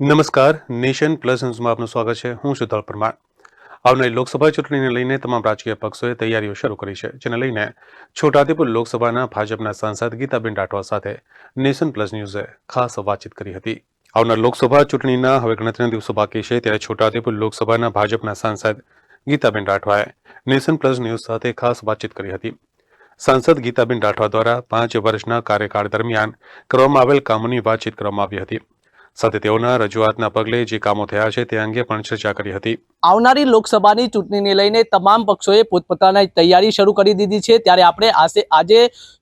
નમસ્કાર, nation plus ન્યૂઝમાં આપનું સ્વાગત છે. હું શુતલ પરમાર. આવનારી લોકસભા ચૂંટણીને લઈને તમામ રાજકીય પક્ષોએ તૈયારીઓ શરૂ કરી છે, જેને લઈને છોટાઉદેપુર લોકસભાના ભાજપના સાંસદ ગીતાબેન રાઠવા સાથે નેશન પ્લસ ન્યૂઝે ખાસ વાતચીત કરી હતી. આવનાર લોકસભા ચૂંટણીના હવે ગણતરીના દિવસો બાકી છે, ત્યારે છોટાઉદેપુર લોકસભાના ભાજપના સાંસદ ગીતાબેન રાઠવાએ નેશન પ્લસ ન્યૂઝ સાથે ખાસ વાતચીત કરી હતી. સાંસદ ગીતાબેન રાઠવા દ્વારા પાંચ વર્ષના કાર્યકાળ દરમિયાન કરવામાં આવેલ કામોની વાતચીત કરવામાં આવી હતી. સાથે તેઓના રજૂઆતના પગલે જે કામો થયા છે તે અંગે પણ ચર્ચા કરી હતી. આવનારી લોકસભાની ચૂંટણીને લઈને તમામ પક્ષોએ પોતપોતાની તૈયારી શરૂ કરી દીધી છે. ત્યારે આપણે આજે આજે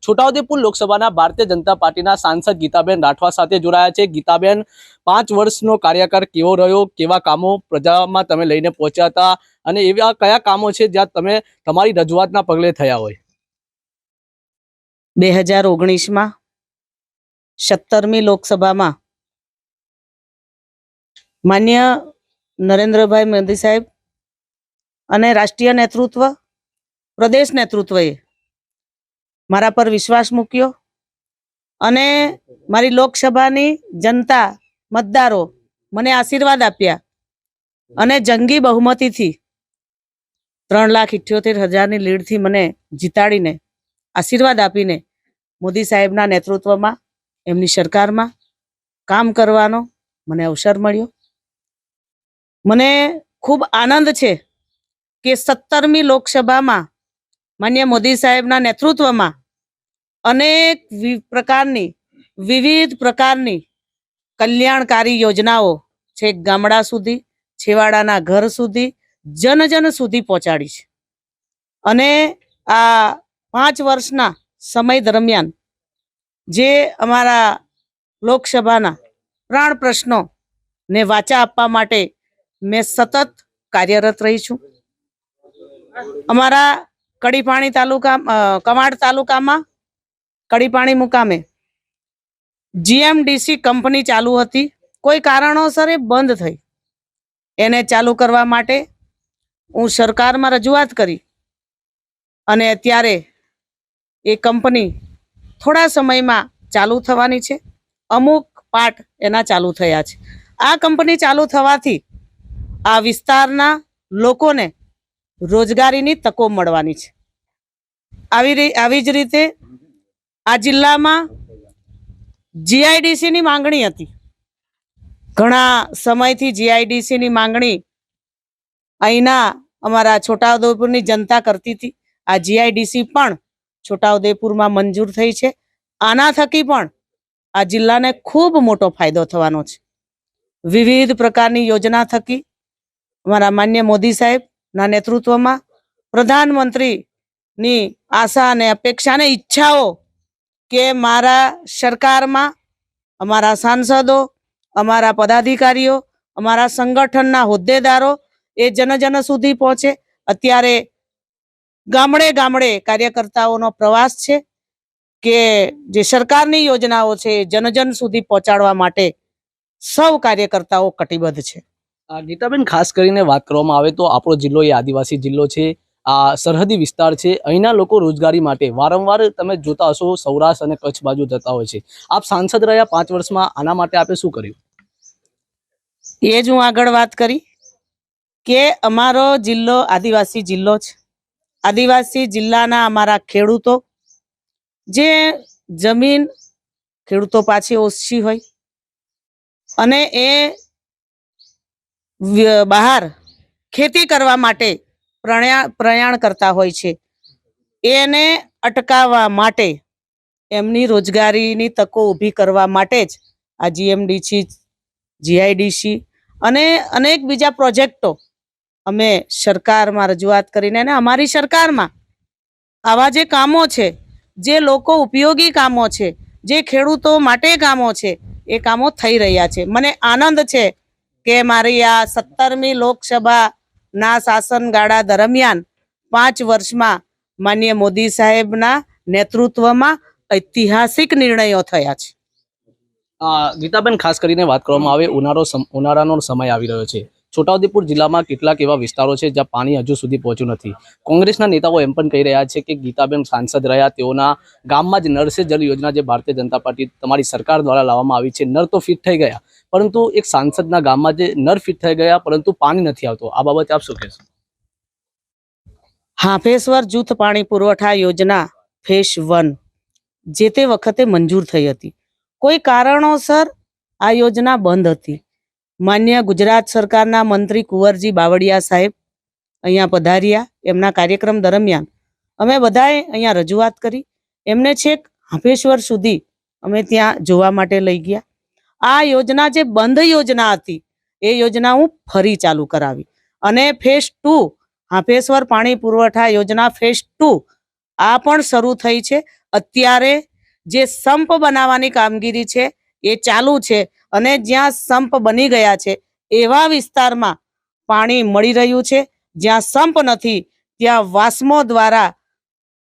છોટાઉદેપુર લોકસભાના ભારતીય જનતા પાર્ટીના સાંસદ ગીતાબેન રાઠવા સાથે જોડાયા છે. ગીતાબેન પાંચ વર્ષનો કાર્યકાળ કેવો રહ્યો? કેવા કામો પ્રજામાં તમે લઈને પહોંચ્યા હતા? અને એવા કયા કામો છે જ્યાં તમે તમારી રજૂઆતના પગલે થયા હોય? બે હજાર ઓગણીસમાં સત્તરમી લોકસભામાં માન્ય નરેન્દ્રભાઈ મોદી સાહેબ અને રાષ્ટ્રીય નેતૃત્વ, પ્રદેશ નેતૃત્વએ મારા પર વિશ્વાસ મૂક્યો અને મારી લોકસભાની જનતા મતદારો મને આશીર્વાદ આપ્યા અને જંગી બહુમતીથી ત્રણ લાખ ઇઠ્યોતેર હજારની લીડથી મને જીતાડીને, આશીર્વાદ આપીને મોદી સાહેબના નેતૃત્વમાં, એમની સરકારમાં કામ કરવાનો મને અવસર મળ્યો. મને ખૂબ આનંદ છે કે સત્તરમી લોકસભામાં માન્ય મોદી સાહેબના નેતૃત્વમાં અનેક પ્રકારની, વિવિધ પ્રકારની કલ્યાણકારી યોજનાઓ છે ગામડા સુધી, છેવાડાના ઘર સુધી જન જન સુધી પહોંચાડી છે. અને આ પાંચ વર્ષના સમય દરમિયાન જે અમારા લોકસભાના પ્રાણ પ્રશ્નો ને વાચા આપવા માટે મેં સતત કાર્યરત રહી છું. અમારા કડીપાણી તાલુકા કવાડ તાલુકામાં કડીપાણી મુકામે જીએમડીસી કંપની ચાલુ હતી. કોઈ કારણોસર એ બંધ થઈ. એને ચાલુ કરવા માટે હું સરકારમાં રજૂઆત કરી અને અત્યારે એ કંપની થોડા સમયમાં ચાલુ થવાની છે. અમુક પાર્ટ એના ચાલુ થયા છે. આ કંપની ચાલુ થવાથી આ વિસ્તારના લોકોને રોજગારીની તકો મળવાની છે. આવી આવી જ રીતે આ જિલ્લામાં જીઆઈડીસીની માંગણી હતી. ઘણા સમયથી જીઆઈડીસીની માંગણી અહીંના અમારા છોટાઉદેપુરની જનતા કરતી હતી. આ જીઆઈડીસી પણ છોટાઉદેપુરમાં મંજૂર થઈ છે. આના થકી પણ આ જિલ્લાને ખૂબ મોટો ફાયદો થવાનો છે. વિવિધ પ્રકારની યોજના થકી અમારા માન્ય મોદી સાહેબના નેતૃત્વમાં પ્રધાનમંત્રીની આશા અને અપેક્ષા અને ઈચ્છાઓ કે મારા સરકારમાં અમારા સાંસદો, અમારા પદાધિકારીઓ, અમારા સંગઠનના હોદ્દેદારો એ જન જન સુધી પહોંચે. અત્યારે ગામડે ગામડે કાર્યકર્તાઓનો પ્રવાસ છે કે જે સરકારની યોજનાઓ છે એ જન જન સુધી પહોંચાડવા માટે સૌ કાર્યકર્તાઓ કટિબદ્ધ છે. ગીતાબેન, ખાસ કરીને વાત કરવામાં આવે તો આપણો જિલ્લો એ આદિવાસી જિલ્લો છે. આ સરહદી વિસ્તાર છે. અહીંના લોકો રોજગારી માટે વારંવાર તમે જોતા હશો, સૌરાષ્ટ્ર અને કચ્છ બાજુ જતા હોય છે. આપ સાંસદ રહ્યા પાંચ વર્ષમાં, આના માટે આપે શું કર્યું? એ જ હું આગળ વાત કરી કે અમારો જિલ્લો આદિવાસી જિલ્લો છે. આદિવાસી જિલ્લાના અમારા ખેડૂતો જે જમીન ખેડૂતો પાછી ઓછી હોય અને એ બહાર ખેતી કરવા માટે પ્રણયા, પ્રયાણ કરતા હોય છે. એને અટકાવવા માટે, એમની રોજગારીની તકો ઊભી કરવા માટે જ આ જીએમડીસી જીઆઈડીસી અને અનેક બીજા પ્રોજેક્ટો અમે સરકારમાં રજૂઆત કરીને અને અમારી સરકારમાં આવા જે કામો છે, જે લોકો ઉપયોગી કામો છે, જે ખેડૂતો માટે કામો છે, એ કામો થઈ રહ્યા છે. મને આનંદ છે કે મારી આ સત્તરમી લોકસભાના શાસનગાળા દરમિયાન પાંચ વર્ષમાં માન્ય મોદી સાહેબના નેતૃત્વમાં ઐતિહાસિક નિર્ણયો થયા છે. ગીતાબેન, ખાસ કરીને વાત કરવામાં આવે, ઉનાળો ઉનાળાનો સમય આવી રહ્યો છે. છોટાઉદેપુર જિલ્લામાં કેટલાક એવા વિસ્તારો છે જ્યાં પાણી હજુ સુધી પહોંચ્યું નથી. કોંગ્રેસના નેતાઓ એમ પણ કહી રહ્યા છે કે ગીતાબેન સાંસદ રહ્યા, તેઓના ગામમાં જ નળ સે જલ યોજના જે ભારતીય જનતા પાર્ટી તમારી સરકાર દ્વારા લાવવામાં આવી છે, નળ તો ફિટ થઈ ગયા પરંતુ એક સાંસદના ગામમાં જે નર ફિટ થઈ ગયા, પરંતુ પાણી નથી આવતું. આ બાબતે આપ શું કહેશો? હાફેશ્વર જૂથ પાણી પુરવઠા યોજના ફેસ વન, જે તે વખતે મંજૂર થઈ હતી. કોઈ કારણોસર આ યોજના બંધ હતી. માન્ય ગુજરાત સરકારના મંત્રી કુંવરજી બાવળિયા સાહેબ અહીંયા પધાર્યા. એમના કાર્યક્રમ દરમિયાન અમે બધાએ અહીંયા રજૂઆત કરી. એમને છેક હાફેશ્વર સુધી અમે ત્યાં જોવા માટે લઈ ગયા. આ યોજના જે બંધ યોજના હતી, એ યોજના હું ફરી ચાલુ કરાવી. અને ફેસ ટુ હાફેશ્વર પાણી પુરવઠા યોજના ફેઝ ટુ આ પણ શરૂ થઈ છે. અત્યારે જે સંપ બનાવવાની કામગીરી છે, એ ચાલુ છે અને જ્યાં સંપ બની ગયા છે, એવા વિસ્તારમાં પાણી મળી રહ્યું છે. જ્યાં સંપ નથી, ત્યાં વાસ્મો દ્વારા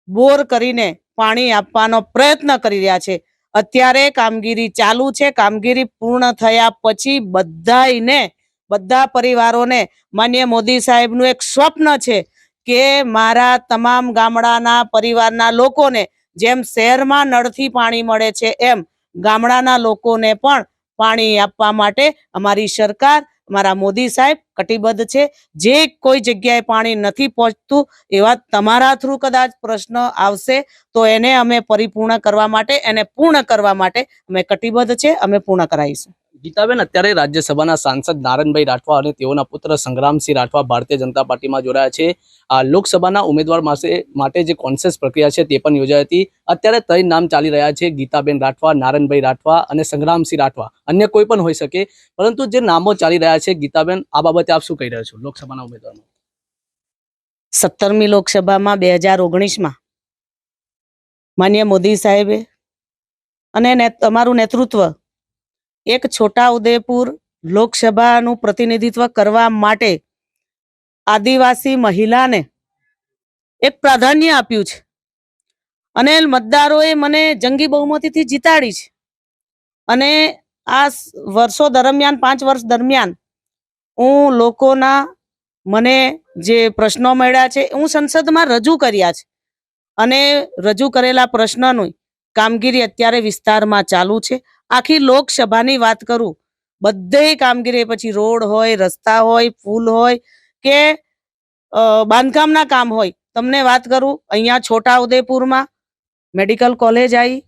બોર કરીને પાણી આપવાનો પ્રયત્ન કરી રહ્યા છે. અત્યારે કામગીરી ચાલુ છે. કામગીરી પૂર્ણ થયા પછી બધાયને, બધા પરિવારોને માન્ય મોદી સાહેબનું એક સ્વપ્ન છે કે મારા તમામ ગામડાના પરિવારના લોકોને જેમ શહેરમાં નળથી પાણી મળે છે એમ ગામડાના લોકોને પણ પાણી આપવા માટે અમારી સરકાર અમારા મોદી સાહેબ કટિબદ્ધ છે. જે કોઈ જગ્યાએ પાણી નથી પહોંચતું એવા તમારા થ્રુ કદાચ પ્રશ્ન આવશે, તો એને અમે પરિપૂર્ણ કરવા માટે, એને પૂર્ણ કરવા માટે અમે કટિબદ્ધ છે, અમે પૂર્ણ કરાવીશું. ગીતાબેન, અત્યારે રાજ્યસભાના સાંસદ નારાયણભાઈ રાઠવા અને તેઓના પુત્ર સંગ્રામસિંહ રાઠવા ભારતીય જનતા પાર્ટીમાં જોડાયા છે. આ લોકસભાના ઉમેદવાર માટે જે કોન્સેસ પ્રક્રિયા છે તે પણ યોજાઈ હતી. અત્યારે ત્રણ નામ ચાલી રહ્યા છે ગીતાબેન રાઠવા નારાયણભાઈ રાઠવા અને સંગ્રામસિંહ રાઠવા. અન્ય કોઈ પણ હોઈ શકે, પરંતુ જે નામો ચાલી રહ્યા છે ગીતાબેન, આ બાબતે આપ શું કહી રહ્યા છો લોકસભાના ઉમેદવારમાં સત્તરમી લોકસભામાં બે હજાર ઓગણીસમાં માન્ય મોદી સાહેબે અને તમારું નેતૃત્વ એક છોટા ઉદેપુર લોકસભાનું પ્રતિનિધિત્વ કરવા માટે આદિવાસી મહિલાને એક પ્રાધાન્ય આપ્યું છે. અને મતદારોએ મને જંગી બહુમતીથી જીતાડી છે. અને આ વર્ષો દરમિયાન, પાંચ વર્ષ દરમિયાન હું લોકોના મને જે પ્રશ્નો મળ્યા છે હું સંસદમાં રજૂ કર્યા છે. અને રજૂ કરેલા પ્રશ્નોની કામગીરી અત્યારે વિસ્તારમાં ચાલુ છે. આખી લોકસભાની વાત કરું બધે કામગીરી પછી રોડ હોય, રસ્તા હોય, પુલ હોય કે બાંધકામના કામ હોય. તમને વાત કરું, અહીંયા છોટા ઉદેપુરમાં મેડિકલ કોલેજ આવી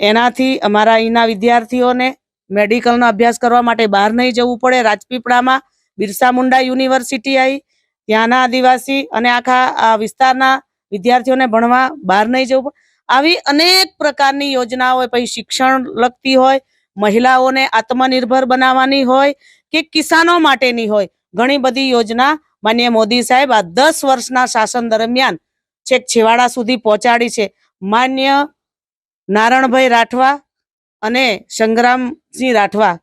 એનાથી અમારા અહીંના વિદ્યાર્થીઓને મેડિકલનો અભ્યાસ કરવા માટે બહાર નહીં જવું પડે. રાજપીપળામાં બિરસા મુંડા યુનિવર્સિટી આવી ત્યાંના આદિવાસી અને આખા આ વિસ્તારના વિદ્યાર્થીઓને ભણવા બહાર નહીં જવું પડે. આવી અનેક પ્રકારની યોજનાઓ પછી શિક્ષણ લગતી હોય, મહિલાઓને આત્મનિર્ભર બનાવવાની હોય કે કિસાનો માટેની હોય, ઘણી બધી યોજના માન્ય મોદી સાહેબ આ દસ વર્ષના શાસન દરમિયાન છેક છેવાડા સુધી પહોંચાડી છે. માન્ય નારણભાઈ રાઠવા અને સંગ્રામસિંહ રાઠવા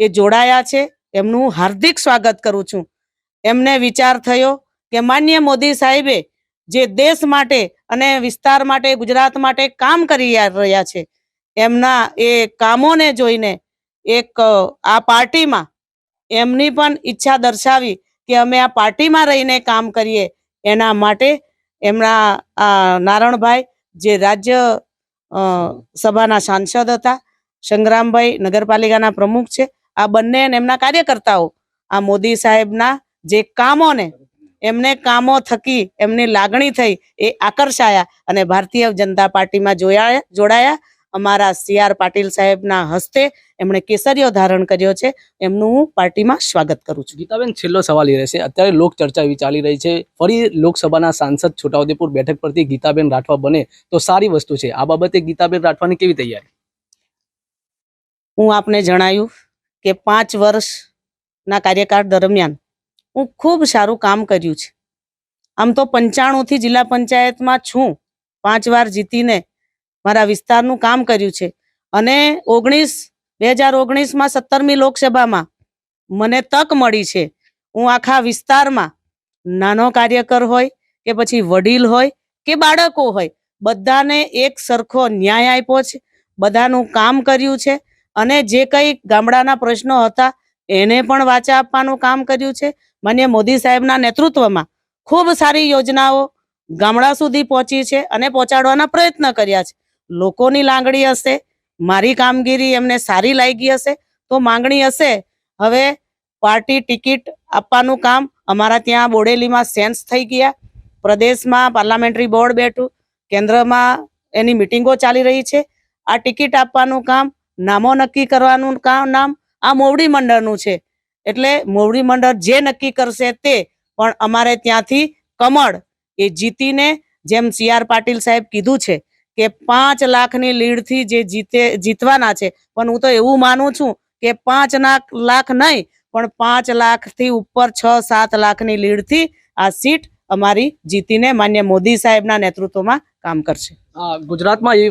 એ જોડાયા છે. એમનું હાર્દિક સ્વાગત કરું છું. એમને વિચાર થયો કે માન્ય મોદી સાહેબે જે દેશ માટે અને વિસ્તાર માટે, ગુજરાત માટે કામ કરી રહ્યા છે. એમના એ કામોને જોઈને એક આ પાર્ટીમાં એમની પણ ઈચ્છા દર્શાવી કે અમે આ પાર્ટીમાં રહીને કામ કરીએ. એના માટે એમના નારણભાઈ જે રાજ્ય સભાના સાંસદ હતા, સંગ્રામભાઈ નગરપાલિકાના પ્રમુખ છે, આ બંને એમના કાર્યકર્તાઓ, આ મોદી સાહેબના જે કામોને એમને કામો થકી એમની લાગણી થઈ એ આકર્ષાયા અને ભારતીય જનતા પાર્ટીમાં જોયા જોડાયા. અમારા સી આર પાટીલ સાહેબના હસ્તે એમણે કેસરીઓ ધારણ કર્યો છે. એમનું હું પાર્ટીમાં સ્વાગત કરું છું. ગીતાબેન છેલ્લો સવાલ એ રહેશે. અત્યારે લોક ચર્ચા એવી ચાલી રહી છે. ફરી લોકસભાના સાંસદ છોટાઉદેપુર બેઠક પરથી ગીતાબેન રાઠવા બને તો સારી વસ્તુ છે. આ બાબતે ગીતાબેન રાઠવાની કેવી તૈયારી? હું આપને જણાયું કે પાંચ વર્ષના કાર્યકાળ દરમિયાન હું ખૂબ સારું કામ કર્યું છે. આમ તો પંચાણુંથી જિલ્લા પંચાયતમાં છું. પાંચ વાર જીતીને મારા વિસ્તારનું કામ કર્યું છે. અને ઓગણીસ, બે હજાર ઓગણીસમાં સત્તરમી લોકસભામાં મને તક મળી છે. હું આખા વિસ્તારમાં નાનો કાર્યકર હોય કે પછી વડીલ હોય કે બાળકો હોય, બધાને એક સરખો ન્યાય આપ્યો છે. બધાનું કામ કર્યું છે. અને જે કંઈ ગામડાના પ્રશ્નો હતા એને પણ વાચા આપવાનું કામ કર્યું છે. માન્ય મોદી સાહેબના નેતૃત્વમાં ખૂબ સારી યોજનાઓ ગામડા સુધી પહોંચી છે અને પહોંચાડવાના પ્રયત્ન કર્યા છે. લોકોની લાગણી હશે, મારી કામગીરી એમને સારી લાગી હશે, તો માંગણી હશે. હવે પાર્ટી ટિકિટ આપવાનું કામ અમારા ત્યાં બોડેલીમાં સેન્સ થઈ ગયા. પ્રદેશમાં પાર્લામેન્ટરી બોર્ડ બેઠું, કેન્દ્રમાં એની મિટિંગો ચાલી રહી છે. આ ટિકિટ આપવાનું કામ, નામો નક્કી કરવાનું કામ, નામ આ મોવડી મંડળનું છે. એટલે મોવડી મંડળ જે નક્કી કરશે તે, પણ અમારે ત્યાંથી કમળ એ જીતીને જેમ સી આર પાટીલ સાહેબ કીધું છે કે પાંચ લાખની લીડથી જે જીતે, જીતવાના છે, પણ હું તો એવું માનું છું કે પાંચ લાખ નહીં, પણ પાંચ લાખથી ઉપર છ, સાત લાખની લીડથી આ સીટ અમારી જીતીને માન્ય મોદી સાહેબના નેતૃત્વમાં કામ કરશે. ગુજરાતમાં એ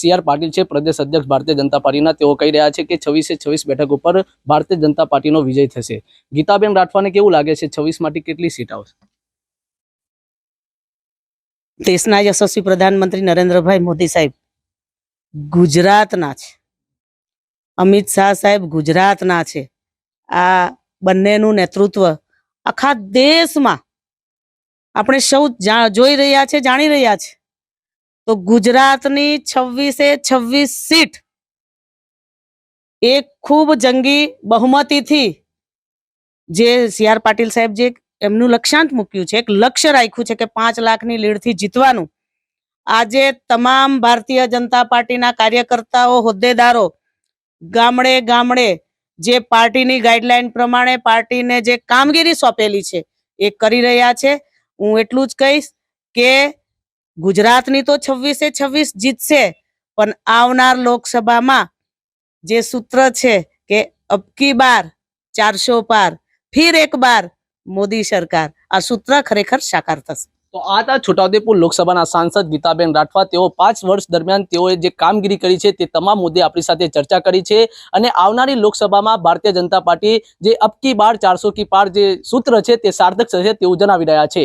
સી આર પાટીલ છે, પ્રદેશ અધ્યક્ષ ભારતીય જનતા પાર્ટીના. તેઓ કહી રહ્યા છે કે છવ્વીસે છવ્વીસ બેઠક ઉપર ભારતીય જનતા પાર્ટીનો વિજય થશે. ગીતાબેન રાઠવાને કેવું લાગે છે? છવ્વીસમાંથી કેટલી સીટ આવશે? દેશના યશસ્વી પ્રધાનમંત્રી નરેન્દ્રભાઈ મોદી સાહેબ ગુજરાતના છે. અમિત શાહ સાહેબ ગુજરાતના છે. આ બંનેનું નેતૃત્વ આખા દેશમાં આપણે સૌ જોઈ રહ્યા છે, જાણી રહ્યા છે. તો ગુજરાતની છવ્વીસે છવ્વીસ સીટ એક ખૂબ જંગી બહુમતીથી જે સી આર પાટીલ સાહેબ જે એમનું લક્ષ્યાંક મૂક્યું છે, એક લક્ષ્ય રાખ્યું છે કે પાંચ લાખની લીડથી જીતવાનું. આજે તમામ ભારતીય જનતા પાર્ટીના કાર્યકર્તાઓ, હોદ્દેદારો ગામડે ગામડે જે પાર્ટીની ગાઈડલાઈન પ્રમાણે પાર્ટીને જે કામગીરી સોંપેલી છે એ કરી રહ્યા છે. હું એટલું જ કહીશ કે ગુજરાતની તો છવ્વીસે છવ્વીસ જીતશે પણ આવનાર લોકસભામાં જે સૂત્ર છે કે અબકી બાર ચારસો પાર, ફિર એક બાર મોદી સરકાર. આ સૂત્ર ખરેખર સાકાર થશે. તો આ હતા છોટાઉદેપુર લોકસભાના સાંસદ ગીતાબેન રાઠવા. તેઓ પાંચ વર્ષ દરમિયાન તેઓએ જે કામગીરી કરી છે તે તમામ મુદ્દે આપણી સાથે ચર્ચા કરી છે અને આવનારી લોકસભામાં ભારતીય જનતા પાર્ટી જે અબકી બાર ચારસો કી પાર જે સૂત્ર છે તે સાર્થક થશે તેવું જણાવી રહ્યા છે.